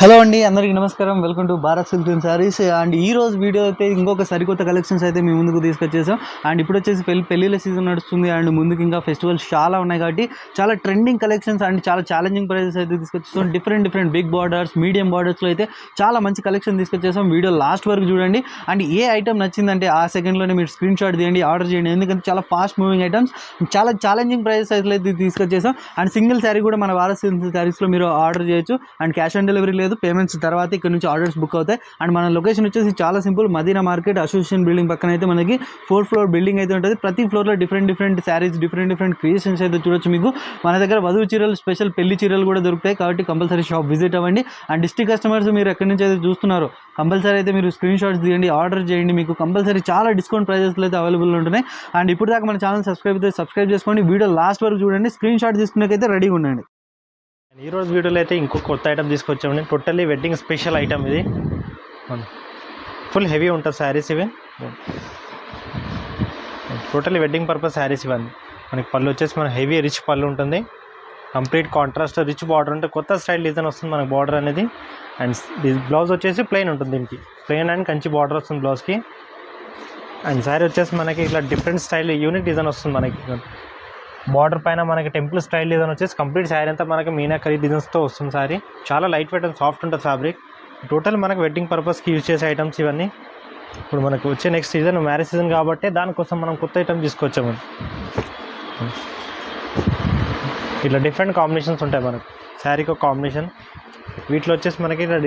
Hello అండి అందరికీ నమస్కారం. Welcome to Bharat silk saris. And ఈ రోజు వీడియో అయితే ఇంకొక సరికొత్త కలెక్షన్స్ అయితే మీ ముందుకు తీసుకొచ్చేసాం. అండ్ ఇప్పుడు వచ్చేసి పెళ్ళి పెళ్ళిళ్ళ సీజన్ నడుస్తుంది. అండ్ ముందుకు ఇంకా ఫెస్టివల్స్ చాలా ఉన్నాయి కాబట్టి చాలా ట్రెండింగ్ కలెక్షన్స్ అండ్ చాలా ఛాలెంజింగ్ ప్రైజెస్ అయితే తీసుకొచ్చేసాం. Different different big borders medium బార్డర్స్లో అయితే చాలా మంచి కలెక్షన్ తీసుకొచ్చేసాం. వీడియో లాస్ట్ వరకు చూడండి. అండ్ ఏ ఐటమ్ నచ్చిందంటే ఆ సెకండ్లోనే మీరు స్క్రీన్ షాట్ తీయండి ఆర్డర్ చేయండి. ఎందుకంటే చాలా ఫాస్ట్ మూవింగ్ ఐటమ్స్ చాలా ఛాలెంజింగ్ ప్రైజెస్ అయితే తీసుకొచ్చేసాం. అండ్ సింగిల్ శారీ కూడా మన భారత్ సిల్క్ శారీస్లో మీరు ఆర్డర్ చేయొచ్చు. అండ్ క్యాష్ ఆన్ డెలివరీ లేదు. పేమెంట్స్ తర్వాత ఇక్కడ నుంచి ఆర్డర్స్ బుక్ అవుతాయి. అండ్ మన లొకేషన్ వచ్చేసి చాలా simple Madina market association building పక్కన అయితే మనకి ఫోర్ ఫ్లోర్ బిల్డింగ్ అయితే ఉంటుంది. ప్రతి ఫ్లోర్లో different different saris different different creations అయితే చూడొచ్చు మీకు. మన దగ్గర వధువు చీరలు స్పెషల్ పెళ్ళి చీరలు కూడా దొరుకుతాయి. కాబట్టి కంపల్సరీ షాప్ విజిట్ అవ్వండి. అండ్ డిస్ట్రిక్ట్ కస్టమర్స్ మీరు ఎక్కడి నుంచి అయితే చూస్తున్నారు కంపల్సరీ అయితే మీరు స్క్రీన్ షాట్స్ తీయండి ఆర్డర్ చేయండి. మీకు కంపల్సరీ చాలా డిస్కౌంట్ ప్రైజెస్లో అయితే అవైలబుల్ ఉంటున్నాయి. అండ్ ఇప్పుడు దాకా మన ఛానల్ సబ్స్క్రైబ్ అయితే సబ్స్క్రైబ్ చేసుకోండి. వీడియో లాస్ట్ వరకు చూడండి. స్క్రీన్ షాట్ తీసుకునేకైతే రెడీగా ఉండండి. ఈ రోజు వీడియోలో అయితే ఇంకో కొత్త ఐటమ్ తీసుకొచ్చామండి. టోటల్లీ వెడ్డింగ్ స్పెషల్ ఐటమ్ ఇది. ఫుల్ హెవీ ఉంటుంది శారీస్ ఇవి. టోటల్లీ వెడ్డింగ్ పర్పస్ శారీస్ ఇవన్నీ. మనకి పళ్ళు వచ్చేసి మన హెవీ రిచ్ పళ్ళు ఉంటుంది. కంప్లీట్ కాంట్రాస్ట్ రిచ్ బార్డర్ ఉంటే కొత్త స్టైల్ డిజైన్ వస్తుంది మనకి బార్డర్ అనేది. అండ్ బ్లౌజ్ వచ్చేసి ప్లెయిన్ ఉంటుంది దీనికి. ప్లెయిన్ అండ్ కంచి బార్డర్ వస్తుంది బ్లౌజ్కి అండ్ శారీ వచ్చేసి మనకి ఇట్లా డిఫరెంట్ స్టైల్ యూనిక్ డిజైన్ వస్తుంది మనకి. బార్డర్ పైన మనకి టెంపుల్ స్టైల్ ఏదైనా వచ్చేసి కంప్లీట్ శారీ అంతా మనకి మీనాకరీ డిజైన్స్తో వస్తుంది శారీ. చాలా లైట్ వెయిట్ అండ్ సాఫ్ట్ ఉంటుంది ఫ్యాబ్రిక్ టోటల్ మనకి వెడ్డింగ్ పర్పస్కి యూజ్ చేసే ఐటమ్స్ ఇవన్నీ. ఇప్పుడు మనకు వచ్చే నెక్స్ట్ సీజన్ మ్యారేజ్ సీజన్ కాబట్టి దానికోసం మనం కొత్త ఐటమ్ తీసుకొచ్చాము. ఇట్లా డిఫరెంట్ కాంబినేషన్స్ ఉంటాయి మనకు. శారీకి ఒక కాంబినేషన్ వీటిలో వచ్చేసి మనకి ఇట్లా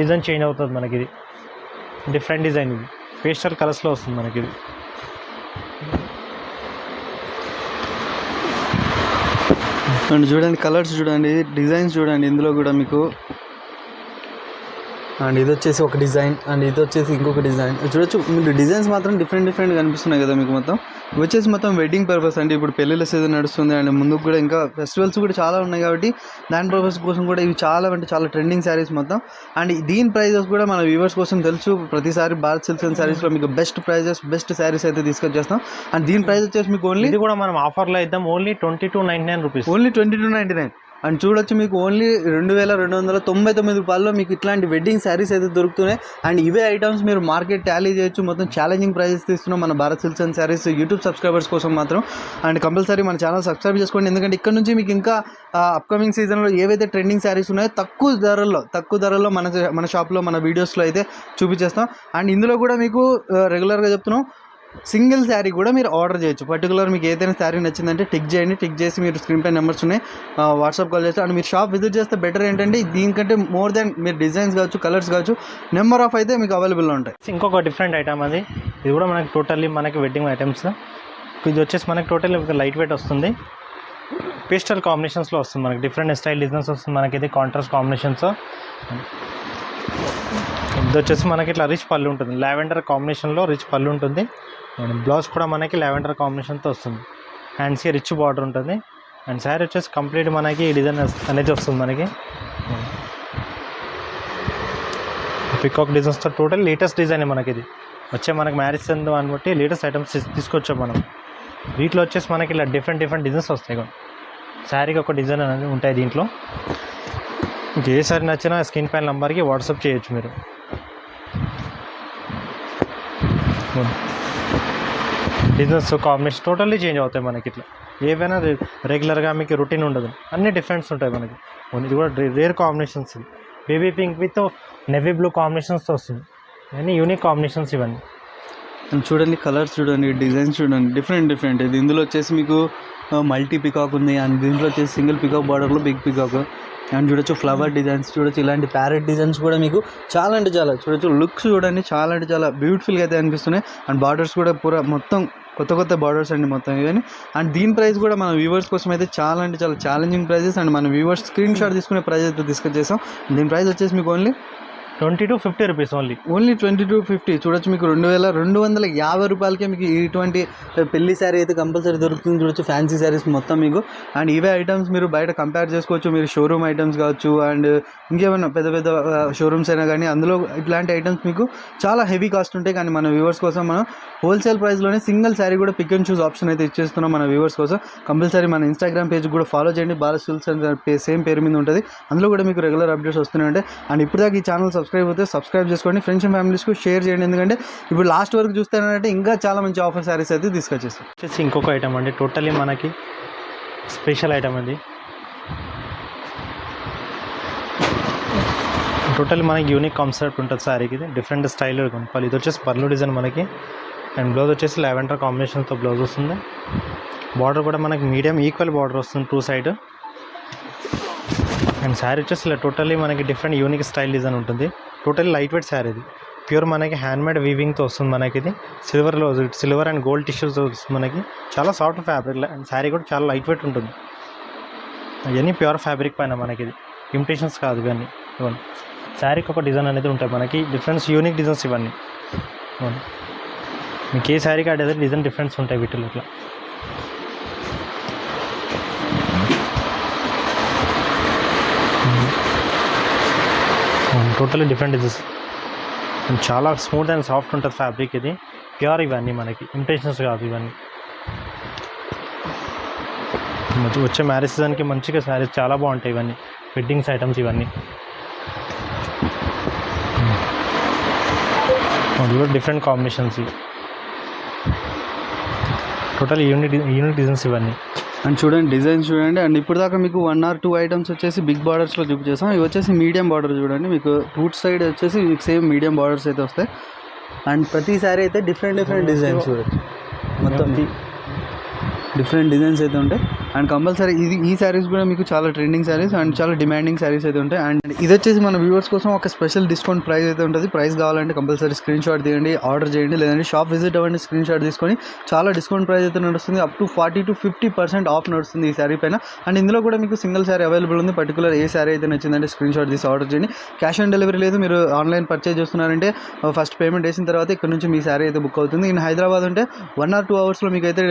డిజైన్ చేంజ్ అవుతుంది మనకి ఇది. డిఫరెంట్ డిజైన్ ఇది. పేస్టల్ కలర్స్లో వస్తుంది మనకి ఇది. అండ్ చూడండి కలర్స్ చూడండి డిజైన్స్ చూడండి ఇందులో కూడా మీకు. అండ్ ఇది వచ్చేసి ఒక డిజైన్ అండ్ ఇది వచ్చేసి ఇంకొక డిజైన్. చూడొచ్చు మీరు డిజైన్స్ మాత్రం డిఫరెంట్ డిఫరెంట్ కనిపిస్తున్నాయి కదా మీకు మొత్తం. వచ్చేసి మొత్తం వెడ్డింగ్ పర్పస్ అండి. ఇప్పుడు పెళ్ళిళ్ళ సీజన్ నడుస్తుంది అండ్ ముందుకు కూడా ఇంకా ఫెస్టివల్స్ కూడా చాలా ఉన్నాయి కాబట్టి దాని పర్పస్ కోసం కూడా ఇవి చాలా అంటే చాలా ట్రెండింగ్ శారీస్ మొత్తం. అండ్ దీని ప్రైజెస్ కూడా మన వ్యూవర్స్ కోసం తెలుసు. ప్రతిసారి భారత్ సిల్క్స్ అండ్ శారీస్లో మీకు బెస్ట్ ప్రైజెస్ బెస్ట్ శారీస్ అయితే తీసుకొచ్చేస్తాం అండ్ దీని ప్రైస్ వచ్చేసి మీకు ఓన్లీ ఇది కూడా మనం ఆఫర్లో ఇద్దాం. Only twenty two ninety nine rupees only twenty two ninety nine and చూడొచ్చు మీకు ఓన్లీ రెండు వేల రెండు వందల తొంభై తొమ్మిది రూపాయల్లో మీకు ఇట్లాంటి వెడ్డింగ్ శారీస్ అయితే దొరుకుతున్నాయి. అండ్ ఇవే ఐటమ్స్ మీరు మార్కెట్ ట్యాలీ చేయొచ్చు. మొత్తం ఛాలెంజింగ్ ప్రైజెస్ తీస్తున్నాం మన Bharat silks and saris YouTube subscribers కోసం మాత్రం. అండ్ కంపల్సరీ మన ఛానల్ సబ్స్క్రైబ్ చేసుకోండి. ఎందుకంటే ఇక్కడ నుంచి మీకు ఇంకా అప్కమింగ్ సీజన్లో ఏవైతే ట్రెండింగ్ శారీస్ ఉన్నాయో తక్కువ ధరల్లో తక్కువ ధరల్లో మన మన షాప్లో మన వీడియోస్లో అయితే చూపించేస్తాం. అండ్ ఇందులో కూడా మీకు రెగ్యులర్గా చెప్తున్నాం. సింగిల్ శారీ కూడా మీరు ఆర్డర్ చేయొచ్చు. పర్టికులర్ మీకు ఏదైనా శారీ నచ్చిందంటే టిక్ చేయండి. టిక్ చేసి మీరు స్క్రీన్ పై నెంబర్స్ ఉన్నాయి. వాట్సాప్ కాల్ చేస్తే. అండ్ మీరు షాప్ విజిట్ చేస్తే బెటర్ ఏంటంటే దీనికంటే మోర్ దెన్ మీరు డిజైన్స్ కావచ్చు కలర్స్ కావచ్చు నెంబర్ ఆఫ్ అయితే మీకు అవైలబుల్ ఉంటాయి. ఇంకొక డిఫరెంట్ ఐటమ్ అది. ఇది కూడా మనకి టోటల్లీ మనకి వెడ్డింగ్ ఐటమ్స్. ఇది వచ్చేసి మనకి టోటల్లీ లైట్ వెయిట్ వస్తుంది. పేస్టల్ కాంబినేషన్స్లో వస్తుంది మనకి. డిఫరెంట్ స్టైల్ డిజైన్స్ వస్తుంది మనకి. ఇది కాంట్రాస్ట్ కాంబినేషన్స్. ఇది వచ్చేసి మనకి ఇట్లా రిచ్ పళ్ళు ఉంటుంది. లావెండర్ కాంబినేషన్లో రిచ్ పళ్ళు ఉంటుంది. అండ్ బ్లౌజ్ కూడా మనకి లావెండర్ కాంబినేషన్తో వస్తుంది. హ్యాండ్స్కి రిచ్ బార్డర్ ఉంటుంది. అండ్ శారీ వచ్చేసి కంప్లీట్ మనకి డిజైన్ అనేది వస్తుంది మనకి. పికాక్ డిజైన్స్తో టోటల్ లేటెస్ట్ డిజైన్ మనకి ఇది. వచ్చే మనకి మ్యారేజ్ అని బట్టి లేటెస్ట్ ఐటమ్స్ తీసుకొచ్చాం మనం. వీటిలో వచ్చేసి మనకి ఇలా డిఫరెంట్ డిఫరెంట్ డిజైన్స్ వస్తాయి శారీకి ఒక డిజైన్ అనేది ఉంటాయి దీంట్లో. ఇంకా ఏ సారీ నచ్చినా స్క్రీన్ పైన నెంబర్కి వాట్సాప్ చేయొచ్చు మీరు. బిజినెస్ కాంబినేషన్ టోటల్లీ చేంజ్ అవుతాయి మనకి ఇట్లా. ఏవైనా రెగ్యులర్గా మీకు రొటీన్ ఉండదు. అన్ని డిఫరెంట్స్ ఉంటాయి మనకి. ఇది కూడా rare combinations baby pink with navy blue కాంబినేషన్స్తో వస్తుంది. అన్నీ యూనిక్ కాంబినేషన్స్ ఇవన్నీ. చూడండి కలర్స్ చూడండి డిజైన్స్ చూడండి డిఫరెంట్ డిఫరెంట్ ఇది ఇందులో వచ్చేసి మీకు మల్టీ పికాక్ ఉంది అండ్ దీంట్లో వచ్చేసి సింగిల్ పికాక్ బార్డర్లో బిగ్ పికాక్ అండ్ చూడొచ్చు ఫ్లవర్ డిజైన్స్ చూడొచ్చు ఇలాంటి ప్యారెట్ డిజైన్స్ కూడా మీకు చాలా అంటే చాలా చూడొచ్చు లుక్స్ చూడండి చాలా అంటే చాలా బ్యూటిఫుల్గా అయితే అనిపిస్తున్నాయి. అండ్ బార్డర్స్ కూడా పూరా మొత్తం కొత్త కొత్త బార్డర్స్ అండి మొత్తం ఇవన్నీ. అండ్ దీని ప్రైస్ కూడా మన వ్యూవర్స్ కోసం అయితే చాలా అంటే చాలా ఛాలెంజింగ్ ప్రైజెస్ అండ్ మన వ్యూవర్స్ స్క్రీన్ షాట్ తీసుకునే ప్రైజ్ అయితే తీసుకొచ్చేసాం దీని ప్రైస్ వచ్చేసి మీకు only twenty two fifty rupees only. Only twenty two fifty. చూడొచ్చు మీకు రెండు వేల రెండు వందల యాభై రూపాయలకే మీకు ఇటువంటి పెళ్ళి శారీ అయితే కంపల్సరీ దొరుకుతుంది. చూడొచ్చు ఫ్యాన్సీ శారీస్ మొత్తం మీకు. అండ్ ఇవే ఐటమ్స్ మీరు బయట కంపేర్ చేసుకోవచ్చు. మీరు షోరూమ్ ఐటమ్స్ కావచ్చు అండ్ ఇంకేమైనా పెద్ద పెద్ద షోరూమ్స్ అయినా కానీ అందులో ఇట్లాంటి ఐటమ్స్ మీకు చాలా హెవీ కాస్ట్ ఉంటాయి. కానీ మన వ్యూవర్స్ కోసం మనం హోల్సేల్ ప్రైస్లోనే సింగిల్ శారీ కూడా పిక్ అండ్ చూస్ ఆప్షన్ అయితే ఇచ్చేస్తున్నాం మన వ్యూవర్స్ కోసం. కంపల్సరీ మన ఇన్స్టాగ్రామ్ పేజ్ కూడా ఫాలో చేయండి. భారత్ సిల్స్ అని సేమ్ పేరు మీద ఉంటుంది. అందులో కూడా మీకు రెగ్యులర్ అప్డేట్స్ వస్తున్నాయి ఉంటాయి అండ్ ఇప్పుడు దాకా ఈ ఛానల్ సబ్స్క్రైబ్ అయితే సబ్స్క్రైబ్ చేసుకోండి. ఫ్రెండ్స్ అండ్ ఫ్యామిలీస్కి షేర్ చేయండి. ఎందుకంటే ఇప్పుడు లాస్ట్ వరకు చూస్తేనంటే ఇంకా చాలా మంచి ఆఫర్ శారీస్ అయితే తీసుకొచ్చేస్తాం వచ్చేసి ఇంకొక ఐటమ్ అండి. టోటలీ మనకి స్పెషల్ ఐటమ్ అది టోటల్ మనకి యూనిక్ కాన్సెప్ట్ ఉంటుంది సారీకి ఇది డిఫరెంట్ స్టైల్ కొనుక్కోవాలి ఇది వచ్చేసి పర్లు డిజైన్ మనకి. అండ్ బ్లౌజ్ వచ్చేసి లెవెండర్ కాంబినేషన్తో బ్లౌజ్ వస్తుంది. బార్డర్ కూడా మనకి మీడియం ఈక్వల్ బార్డర్ వస్తుంది టూ సైడ్ అండ్ శారీ వచ్చేసి ఇలా టోటలీ మనకి డిఫరెంట్ యూనిక్ స్టైల్ డిజైన్ ఉంటుంది. టోటలీ లైట్ వెయిట్ శారీ ఇది. ప్యూర్ మనకి హ్యాండ్మేడ్ వీవింగ్తో వస్తుంది మనకి ఇది. సిల్వర్లో సిల్వర్ అండ్ గోల్డ్ టిష్యూస్ వస్తుంది మనకి. చాలా సాఫ్ట్ ఫ్యాబ్రిక్ అండ్ శారీ కూడా చాలా లైట్ వెయిట్ ఉంటుంది. ఇవన్నీ ప్యూర్ ఫ్యాబ్రిక్ పైన మనకి ఇది. ఇమిటేషన్స్ కాదు ఇవన్నీ. ఇవన్నీ శారీకి ఒక డిజైన్ అనేది ఉంటాయి మనకి. డిఫరెన్స్ యూనిక్ డిజైన్స్ ఇవన్నీ. మీకు ఏ శారీకి ఆ డిజైన్ డిజైన్ డిఫరెన్స్ ఉంటాయి వీటిలో ఇట్లా? టోటల్లీ డిఫరెంట్ డిజైన్స్ చాలా స్మూత్ అండ్ సాఫ్ట్ ఉంటుంది ఫ్యాబ్రిక్ ఇది ప్యూర్ ఇవన్నీ మనకి ఇంప్రెషన్స్ కాదు ఇవన్నీ వచ్చే మ్యారేజ్ సీజన్కి మంచిగా శారీస్ చాలా బాగుంటాయి ఇవన్నీ వెడ్డింగ్స్ ఐటమ్స్ ఇవన్నీ అది కూడా different combinations total unit unit designs ఇవన్నీ అండ్ చూడండి డిజైన్స్ చూడండి. అండ్ ఇప్పుడు దాకా మీకు వన్ ఆర్ టూ ఐటమ్స్ వచ్చేసి బిగ్ బార్డర్స్లో చూపించేస్తాం ఇవి వచ్చేసి మీడియం బార్డర్ చూడండి. మీకు రూట్ సైడ్ వచ్చేసి మీకు సేమ్ మీడియం బార్డర్స్ అయితే వస్తాయి. అండ్ ప్రతి సారీ అయితే డిఫరెంట్ డిఫరెంట్ డిజైన్స్ చూడొచ్చు. మొత్తం డిఫరెంట్ డిజైన్స్ అయితే ఉంటాయి. అండ్ కంపల్సరీ ఇది ఈ శారీస్ కూడా మీకు చాలా ట్రెండింగ్ శారీస్ అండ్ చాలా డిమాండింగ్ శారీస్ అయితే ఉంటాయి. అండ్ ఇది వచ్చేసి మన వ్యూవర్స్ కోసం ఒక స్పెషల్ డిస్కౌంట్ ప్రైస్ అయితే ఉంటుంది. ప్రైస్ కావాలంటే కంపల్సరీ స్క్రీన్ షాట్ తీయండి ఆర్డర్ చేయండి లేదంటే షాప్ విజిట్ అవ్వండి స్క్రీన్ షాట్ తీసుకొని చాలా డిస్కౌంట్ ప్రైస్ అయితే నడుస్తుంది. Up to forty to fifty percent off నడుస్తుంది ఈ శారీ పైన. అండ్ ఇందులో కూడా మీకు సింగిల్ శారీ అవైలబుల్ ఉంది. పర్టికులర్ ఏ శారీ అయితే నచ్చిందంటే స్క్రీన్ షాట్ తీసి ఆర్డర్ చేయండి. క్యాష్ ఆన్ డెలివరీ లేదు. మీరు ఆన్లైన్ పర్చేజ్ చేస్తున్నారంటే ఫస్ట్ పేమెంట్ వేసిన తర్వాత ఇక్కడ నుంచి మీ శారీ అయితే బుక్ అవుతుంది. ఇన్ హైదరాబాద్ ఉంటే వన్ ఆర్ టూ అవర్స్లో మీకు అయితే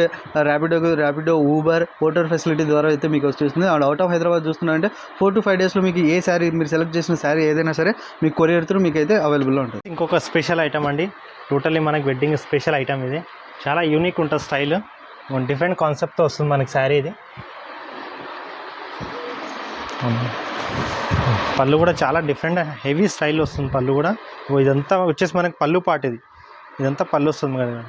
ర్యాపిడో ర్యాపిడో ఊబర్ ఓటర్ ఫెసిలిటీ ద్వారా అయితే మీకు వచ్చేస్తుంది అండ్ అవుట్ ఆఫ్ హైదరాబాద్ చూస్తున్నారంటే ఫోర్ టు ఫైవ్ డేస్లో మీకు ఏ శారీ మీరు సెలెక్ట్ చేసిన శారీ ఏదైనా సరే మీకు కొరియర్ త్రూ మీకు అయితే అవైలబుల్లో ఉంటుంది. ఇంకొక స్పెషల్ ఐటమ్ అండి. టోటల్లీ మనకి వెడ్డింగ్ స్పెషల్ ఐటమ్ ఇది. చాలా యూనిక్ ఉంటుంది స్టైల్ డిఫరెంట్ కాన్సెప్ట్తో వస్తుంది మనకి శారీ ఇది. పళ్ళు కూడా చాలా డిఫరెంట్ హెవీ స్టైల్ వస్తుంది పళ్ళు కూడా. ఓ ఇదంతా వచ్చేసి మనకి పళ్ళు పాట ఇది. ఇదంతా పళ్ళు వస్తుంది కదా.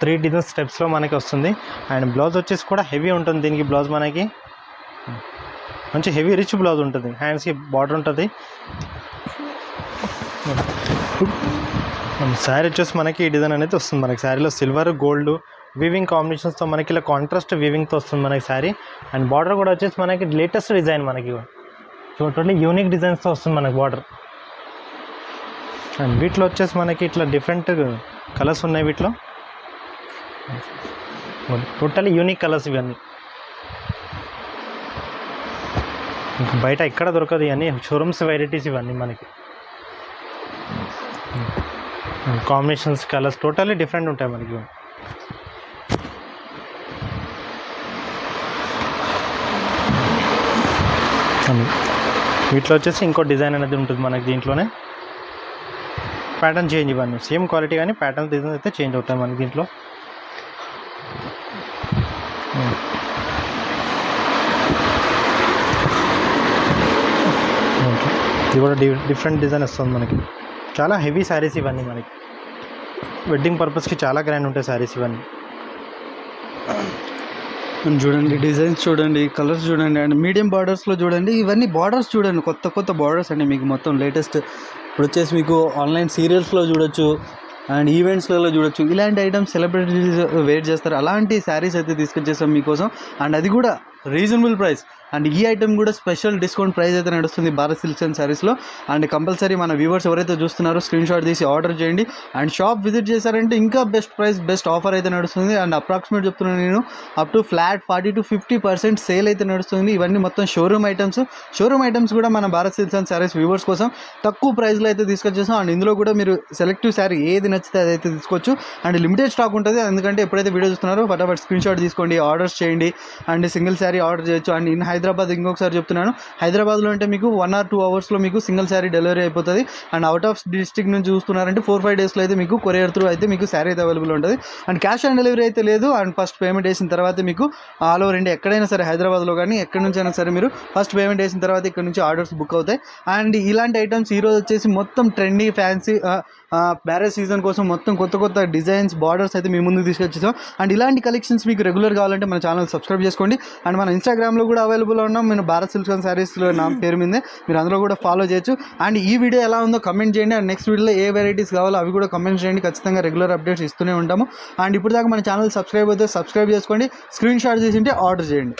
త్రీ డిజైన్ స్టెప్స్లో మనకి వస్తుంది. అండ్ బ్లౌజ్ వచ్చేసి కూడా హెవీ ఉంటుంది దీనికి బ్లౌజ్ మనకి. మంచి హెవీ రిచ్ బ్లౌజ్ ఉంటుంది. హ్యాండ్స్కి బార్డర్ ఉంటుంది. శారీ వచ్చేసి మనకి ఈ డిజైన్ అనేది వస్తుంది. మనకి శారీలో సిల్వర్ గోల్డ్ వీవింగ్ కాంబినేషన్స్తో మనకి ఇలా కాంట్రాస్ట్ వీవింగ్తో వస్తుంది మనకి శారీ. అండ్ బార్డర్ కూడా వచ్చేసి మనకి లేటెస్ట్ డిజైన్ మనకి. చూడండి యూనిక్ డిజైన్స్తో వస్తుంది మనకి బార్డర్. అండ్ వీటిలో వచ్చేసి మనకి ఇట్లా డిఫరెంట్ కలర్స్ ఉన్నాయి వీటిలో. టోటలీ యూనిక్ కలర్స్ ఇవన్నీ. బయట ఎక్కడ దొరకదు ఇవన్నీ షోరూమ్స్ వెరైటీస్ ఇవన్నీ మనకి. కాంబినేషన్స్ కలర్స్ టోటల్లీ డిఫరెంట్ ఉంటాయి మనకి. Hmm. వీటిలో వచ్చేసి ఇంకో డిజైన్ అనేది ఉంటుంది మనకి దీంట్లోనే. ప్యాటర్న్ చేంజ్ ఇవన్నీ. సేమ్ క్వాలిటీ కానీ ప్యాటర్న్ డిజైన్ అయితే చేంజ్ అవుతాయి మనకి దీంట్లో. ఇది కూడా డి డిఫరెంట్ డిజైన్ వస్తుంది మనకి. చాలా హెవీ శారీస్ ఇవన్నీ మనకి. వెడ్డింగ్ పర్పస్కి చాలా గ్రాండ్ ఉంటాయి శారీస్ ఇవన్నీ. చూడండి డిజైన్స్ చూడండి కలర్స్ చూడండి అండ్ మీడియం బార్డర్స్లో చూడండి ఇవన్నీ బార్డర్స్ చూడండి. కొత్త కొత్త బార్డర్స్ అండి మీకు మొత్తం లేటెస్ట్ ఇప్పుడు వచ్చేసి మీకు ఆన్లైన్ సీరియల్స్లో చూడొచ్చు అండ్ ఈవెంట్స్లలో చూడొచ్చు. ఇలాంటి ఐటమ్స్ సెలబ్రిటీస్ వెయిట్ చేస్తారు. అలాంటి శారీస్ అయితే తీసుకొచ్చేసాం మీకోసం. అండ్ అది కూడా రీజనబుల్ ప్రైస్. అండ్ ఈ ఐటమ్ కూడా స్పెషల్ డిస్కౌంట్ ప్రైస్ అయితే నడుస్తుంది భారత్ సిల్క్స్ అండ్ శారీస్లో అండ్ కంపల్సరీ మన వ్యూవర్స్ ఎవరైతే చూస్తున్నారో స్క్రీన్ షాట్ తీసి ఆర్డర్ చేయండి. అండ్ షాప్ విజిట్ చేశారంటే ఇంకా బెస్ట్ ప్రైస్ బెస్ట్ ఆఫర్ అయితే నడుస్తుంది. అండ్ అప్రాక్సిమేట్ చెప్తున్నాను నేను up to flat forty to fifty percent sale అయితే నడుస్తుంది. ఇవన్నీ మొత్తం షోరూమ్ ఐటమ్స్ షోరూమ్ ఐటమ్స్ కూడా మన Bharat silks and saris viewers కోసం తక్కువ ప్రైస్లో అయితే తీసుకొచ్చేసాం. అండ్ ఇందులో కూడా మీరు సెలెక్టివ్ శారీ ఏది నచ్చితే అదైతే తీసుకోవచ్చు. అండ్ లిమిటెడ్ స్టాక్ ఉంటుంది. ఎందుకంటే ఎప్పుడైతే వీడియో చూస్తున్నారో ఫటాఫట్ స్క్రీన్ షాట్ తీసుకోండి ఆర్డర్స్ చేయండి. అండ్ సింగిల్ శారీ ఆర్డర్ చేయొచ్చు. అండ్ ఇన్ హైదరాబాద్ ఇంకొకసారి చెప్తున్నాను. హైదరాబాద్లో అంటే మీకు వన్ ఆర్ టూ అవర్స్లో మీకు సింగిల్ శారీ డెలివరీ అయిపోతుంది. అండ్ అవుట్ ఆఫ్ డిస్ట్రిక్ట్ నుంచి చూస్తున్నారంటే ఫోర్ ఫైవ్ డేస్లో అయితే మీకు కొరియర్ త్రూ అయితే మీకు శారీ అయితే అవైలబుల్ ఉంటుంది. అండ్ క్యాష్ ఆన్ డెలివరీ అయితే లేదు. అండ్ ఫస్ట్ పేమెంట్ వేసిన తర్వాత మీకు ఆల్ ఓవర్ ఇండియా ఎక్కడైనా సరే హైదరాబాద్లో కానీ ఎక్కడి నుంచి అయినా సరే మీరు ఫస్ట్ పేమెంట్ వేసిన తర్వాత ఇక్కడ నుంచి ఆర్డర్స్ బుక్ అవుతాయి. అండ్ ఇలాంటి ఐటమ్స్ ఈరోజు వచ్చేసి మొత్తం ట్రెండీ ఫ్యాన్సీ మ్యారేజ్ సీజన్ కోసం మొత్తం కొత్త కొత్త డిజైన్స్ బార్డర్స్ అయితే మీ ముందు తీసుకొచ్చేసాం. అండ్ ఇలాంటి కలెక్షన్స్ మీకు రెగ్యులర్ కావాలంటే మన ఛానల్ సబ్స్క్రైబ్ చేసుకోండి. అండ్ మన ఇన్స్టాగ్రామ్లో కూడా అవైలబుల్ ఉన్నాం. నేను భారత్ సిల్క్స్ అండ్ శారీస్లో నా పేరు మీదే మీరు అందులో కూడా ఫాలో చేయొచ్చు. అండ్ ఈ వీడియో ఎలా ఉందో కమెంట్ చేయండి. అండ్ నెక్స్ట్ వీడియోలో ఏ వెరైటీస్ కావాలో అవి కూడా కమెంట్ చేయండి. ఖచ్చితంగా రెగ్యులర్ అప్డేట్స్ ఇస్తూనే ఉంటాము. అండ్ ఇప్పుడు దాకా మన ఛానల్ సబ్స్క్రైబ్ అయితే సబ్స్క్రైబ్ చేసుకోండి. స్క్రీన్ షాట్ చేసి ఉంటే ఆర్డర్ చేయండి.